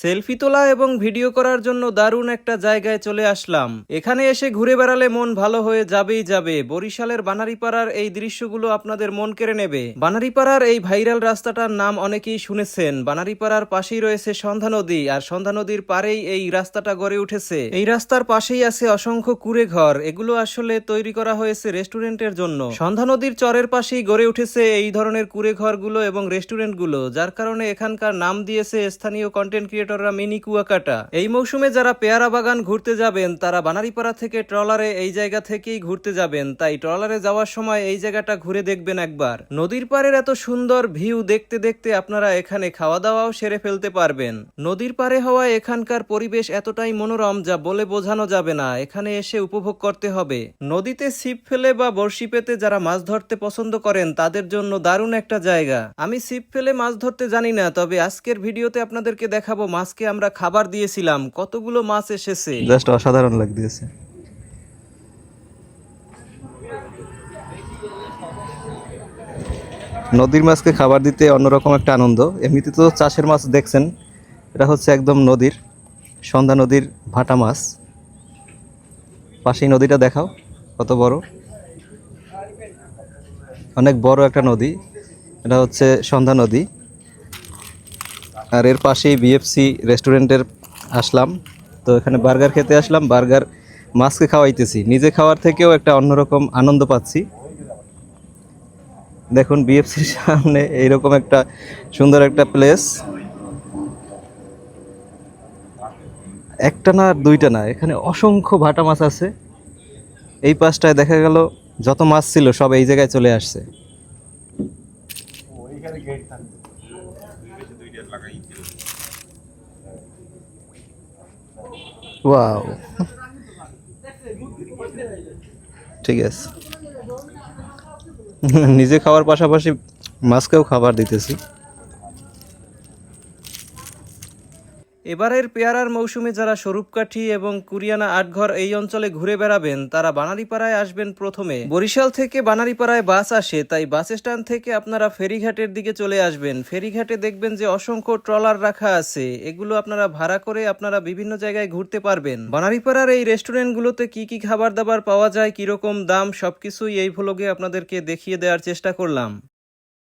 Selfie তোলা এবং video করার জন্য দারুণ একটা জায়গায় চলে আসলাম। এখানে এসে ঘুরে বেড়ালে মন ভালো হয়ে যাবেই যাবে। বরিশালের বানারিপাড়ার এই দৃশ্যগুলো আপনাদের মন কেড়ে নেবে। বানারিপাড়ার এই ভাইরাল রাস্তাটার নাম অনেকেই শুনেছেন। বানারিপাড়ার পাশেই রয়েছে সন্ধ্যা নদী আর সন্ধ্যা নদীর পারেই এই রাস্তাটা গড়ে উঠেছে। এই রাস্তার পাশেই আছে অসংখ্য কুড়ে ঘর। এগুলো আসলে তৈরি করা হয়েছে রেস্টুরেন্টের জন্য। সন্ধ্যা নদীর চরের পাশেই গড়ে উঠেছে এই ধরনের কুড়ে ঘরগুলো এবং রেস্টুরেন্টগুলো, যার কারণে এখানকার নাম দিয়েছে স্থানীয় কন্টেন্ট ক্রিয়েটররা মিনি কুয়াকাটা। এই মৌসুমে যারা পেয়ারা বাগান ঘুরতে যাবেন, তারা বানারীপাড়া থেকে ট্রলারে এই জায়গা থেকেই ঘুরতে যাবেন। তাই ট্রলারে যাওয়ার সময় এই জায়গাটা ঘুরে দেখবেন একবার। নদীর পাড়ের এত সুন্দর ভিউ দেখতে দেখতে আপনারা এখানে খাওয়া দাওয়াও সেরে ফেলতে পারবেন। নদীর পাড়ে হওয়ায় এখানকার পরিবেশ এতটাই মনোরম যা বলে বোঝানো যাবে না। এখানে এসে উপভোগ করতে হবে। নদীতে ছিপ ফেলে বা বড়শি পেতে যারা মাছ ধরতে পছন্দ করেন, তাদের জন্য দারুণ একটা জায়গা। আমি ছিপ ফেলে মাছ ধরতে জানি না, তবে আজকের ভিডিওতে আপনাদেরকে দেখাবো মাছকে আমরা খাবার দিয়েছিলাম। কতগুলো মাছ এসেছে? জাস্ট অসাধারণ লাগতেছে। নদীর মাছকে খাবার দিতে অন্যরকম একটা আনন্দ। এমনিতে তো চাষের মাছ দেখছেন, এটা হচ্ছে একদম নদীর, সন্ধ্যা নদীর ভাটা মাছ। পাশেই নদীটা দেখাও, কত বড়। অনেক বড় একটা নদী, এটা হচ্ছে সন্ধ্যা নদী। আর এর পাশেই বিএফসি রেস্টুরেন্টের আসলাম। তো এখানে বার্গার খেতে আসলাম, বার্গার মাছকে খাওয়াইতেছি। নিজে খাওয়ার থেকেও একটা অন্যরকম আনন্দ পাচ্ছি। দেখুন বিএফসির সামনে এইরকম একটা সুন্দর একটা প্লেস একটা না দুইটা না, এখানে অসংখ্য ভাটা মাছ আছে। এই পাশটায় দেখা গেল যত মাছ ছিল সব এই জায়গায় চলে আসছে। ওয়াও ঠিক আছে। নিজে খাওয়ার পাশাপাশি মাছকেও খাবার দিতেছি। এবারের পেয়ারার মৌসুমে যারা স্বরূপকাঠি এবং কুরিয়ানা আটঘর এই অঞ্চলে ঘুরে বেড়াবেন, তারা বানারীপাড়ায় আসবেন প্রথমে। বরিশাল থেকে বানারীপাড়ায় বাস আসে, তাই বাস স্ট্যান্ড থেকে আপনারা ফেরিঘাটের দিকে চলে আসবেন। ফেরিঘাটে দেখবেন যে অসংখ্য ট্রলার রাখা আছে। এগুলো আপনারা ভাড়া করে আপনারা বিভিন্ন জায়গায় ঘুরতে পারবেন। বানারীপাড়ার এই রেস্টুরেন্টগুলোতে কি কি খাবার দাবার পাওয়া যায়, কীরকম দাম, সবকিছুই এই ভ্লগে আপনাদেরকে দেখিয়ে দেওয়ার চেষ্টা করলাম।